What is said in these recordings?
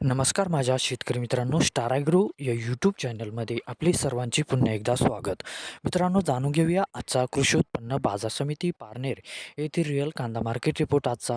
नमस्कार माझ्या शेतकरी मित्रांनो स्टाराग्रो या यूट्यूब चॅनलमध्ये आपले सर्वांचे पुन्हा एकदा स्वागत. मित्रांनो जाणून घेऊया आजचा कृषी उत्पन्न बाजार समिती पारनेर येथील रिअल कांदा मार्केट रिपोर्ट आजचा.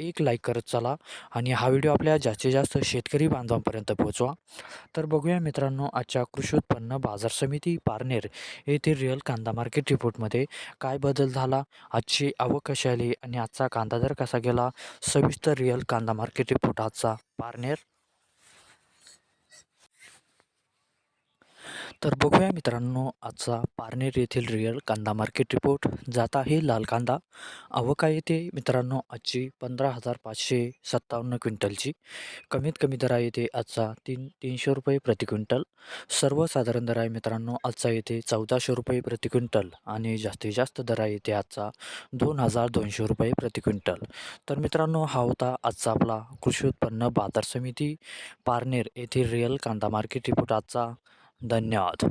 एक लाईक करत चला आणि हा व्हिडिओ आपल्या जास्तीत जास्त शेतकरी बांधवांपर्यंत पोहोचवा. तर बघूया मित्रांनो आजच्या कृषी उत्पन्न बाजार समिती पारनेर येथील रिअल कांदा मार्केट रिपोर्टमध्ये काय बदल झाला आजची आवक कशी आली आणि आजचा कांदा दर कसा गेला? सविस्तर रिअल कांदा मार्केट रिपोर्ट आजचा पारनेर. तर बघूया मित्रांनो आजचा पारनेर येथील रिअल कांदा मार्केट रिपोर्ट जात आहे लाल कांदा. आवका येते मित्रांनो आजची पंधरा हजार पाचशे सत्तावन्न क्विंटलची. कमीत कमी दर आहे येते आजचा तीन तीनशे रुपये प्रति क्विंटल. सर्वसाधारण दर आहे मित्रांनो आजचा येते चौदाशे रुपये प्रति क्विंटल आणि जास्तीत जास्त दर आहे येते आजचा दोन हजार दोनशे रुपये प्रति क्विंटल. तर मित्रांनो हा होता आजचा आपला कृषी उत्पन्न बाजार समिती पारनेर येथील रिअल कांदा मार्केट रिपोर्ट आजचा धन्यवाद